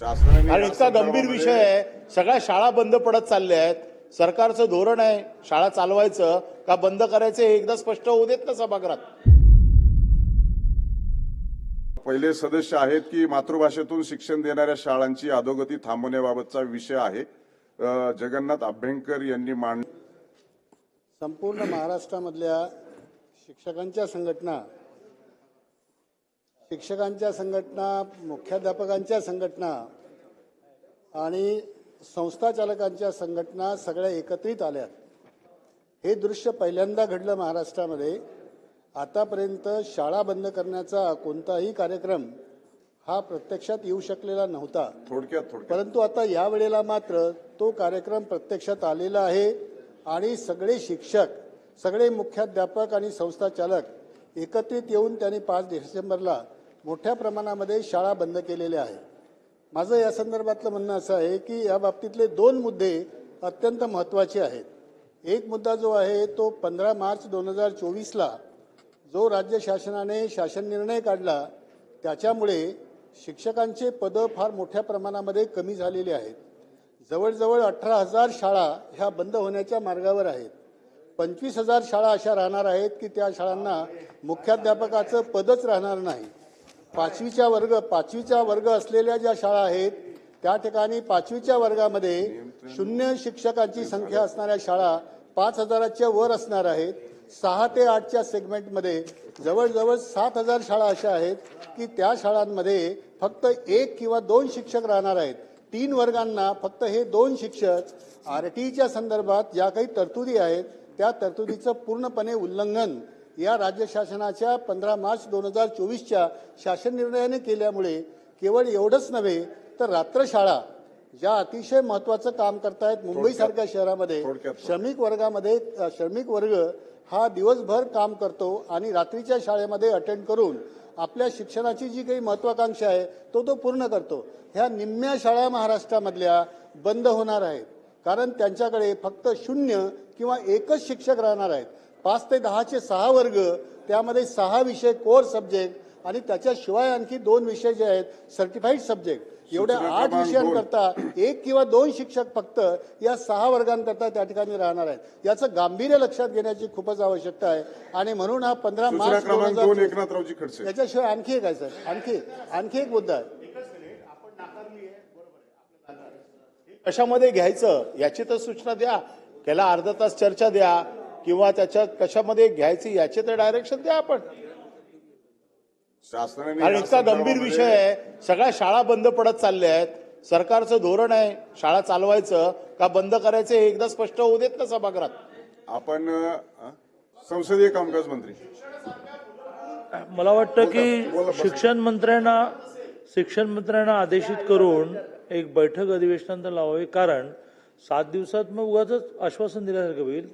आणि इतका गंभीर विषय आहे. सगळ्या शाळा बंद पडत चालल्या आहेत. सरकारचं धोरण आहे. शाळा चालवायचं का बंद करायचं हे एकदा स्पष्ट होऊ देत ना सभागृहात? पहिले सदस्य आहेत की मातृभाषेतून शिक्षण देणाऱ्या शाळांची अधोगती थांबवण्याबाबतचा विषय आहे. जगन्नाथ अभ्यंकर यांनी मांड संपूर्ण महाराष्ट्रामधल्या शिक्षकांच्या संघटना शिक्षकांच्या संघटना मुख्याध्यापकांच्या संघटना आणि संस्था चालकांच्या संघटना सगळ्या एकत्रित आल्यात. हे दृश्य पहिल्यांदा घडलं महाराष्ट्रामध्ये. आतापर्यंत शाळा बंद करण्याचा कोणताही कार्यक्रम हा प्रत्यक्षात येऊ शकलेला नव्हता. थोडक्यात परंतु आता या वेळेला मात्र तो कार्यक्रम प्रत्यक्षात आलेला आहे आणि सगळे शिक्षक सगळे मुख्याध्यापक आणि संस्था चालक एकत्रित येऊन त्यांनी पाच डिसेंबरला मोठ्या प्रमाणामध्ये शाळा बंद केलेल्या आहेत. माझं या संदर्भातलं म्हणणं असं आहे की या बाबतीतले दोन मुद्दे अत्यंत महत्त्वाचे आहेत. एक मुद्दा जो आहे तो पंधरा मार्च दोन हजार चोवीसला जो राज्य शासनाने शासन निर्णय काढला त्याच्यामुळे शिक्षकांचे पदं फार मोठ्या प्रमाणामध्ये कमी झालेली आहेत. जवळजवळ अठरा हजार शाळा ह्या बंद होण्याच्या मार्गावर आहेत. पंचवीस हजार शाळा अशा राहणार आहेत की त्या शाळांना मुख्याध्यापकाचं पदच राहणार नाही. पाचवीच्या वर्ग पाचवीचा वर्ग असलेल्या ज्या शाळा आहेत त्या ठिकाणी पाचवीच्या वर्गामध्ये शून्य शिक्षकांची संख्या असणाऱ्या शाळा पाच हजाराच्या वर असणार आहेत. सहा ते आठच्या सेगमेंटमध्ये जवळजवळ सात हजार शाळा अशा आहेत की त्या शाळांमध्ये फक्त एक किंवा दोन शिक्षक राहणार आहेत. तीन वर्गांना फक्त हे दोन शिक्षक आर टीच्या संदर्भात ज्या काही तरतुदी आहेत त्या तरतुदीचं पूर्णपणे उल्लंघन या राज्य शासनाच्या पंधरा मार्च दोन हजार चोवीसच्या शासन निर्णयाने केल्यामुळे केवळ एवढंच नव्हे तर रात्रशाळा ज्या अतिशय महत्वाचं काम करतायत मुंबईसारख्या शहरामध्ये. श्रमिक वर्गामध्ये श्रमिक वर्ग हा दिवसभर काम करतो आणि रात्रीच्या शाळेमध्ये अटेंड करून आपल्या शिक्षणाची जी काही महत्वाकांक्षा आहे तो तो पूर्ण करतो. ह्या निम्म्या शाळा महाराष्ट्रामधल्या बंद होणार आहेत. कारण त्यांच्याकडे फक्त शून्य किंवा एकच शिक्षक राहणार आहेत. पाच ते दहाचे सहा वर्ग त्यामध्ये सहा विषय कोर सब्जेक्ट आणि त्याच्याशिवाय आणखी दोन विषय जे आहेत सर्टिफाईड सब्जेक्ट एवढ्या आठ विषयांकरता एक किंवा दोन शिक्षक फक्त या सहा वर्गांकरता त्या ठिकाणी राहणार आहेत. याचं गांभीर्य लक्षात घेण्याची खूपच आवश्यकता आहे. आणि म्हणून हा पंधरा मार्च याच्याशिवाय आणखी एक आहे सर. आणखी आणखी एक मुद्दा आहे. कशामध्ये घ्यायचं याची तर सूचना द्या. त्याला अर्धा तास चर्चा द्या. किंवा त्याच्यात कशामध्ये घ्यायची याचे तर डायरेक्शन द्या आपण. शासनाने आणि इतका गंभीर विषय आहे. सगळ्या शाळा बंद पडत चालल्या आहेत. सरकारचं धोरण आहे. शाळा चालवायचं का बंद करायचं हे एकदा स्पष्ट होऊ देत ना सभागृहात? आपण संसदीय कामकाज मंत्री. मला वाटतं की. शिक्षण मंत्र्यांना शिक्षण मंत्र्यांना आदेशित करून एक बैठक अधिवेशनानंतर लावावी. कारण सात दिवसात मग उगाच आश्वासन दिल्यासारखं होईल.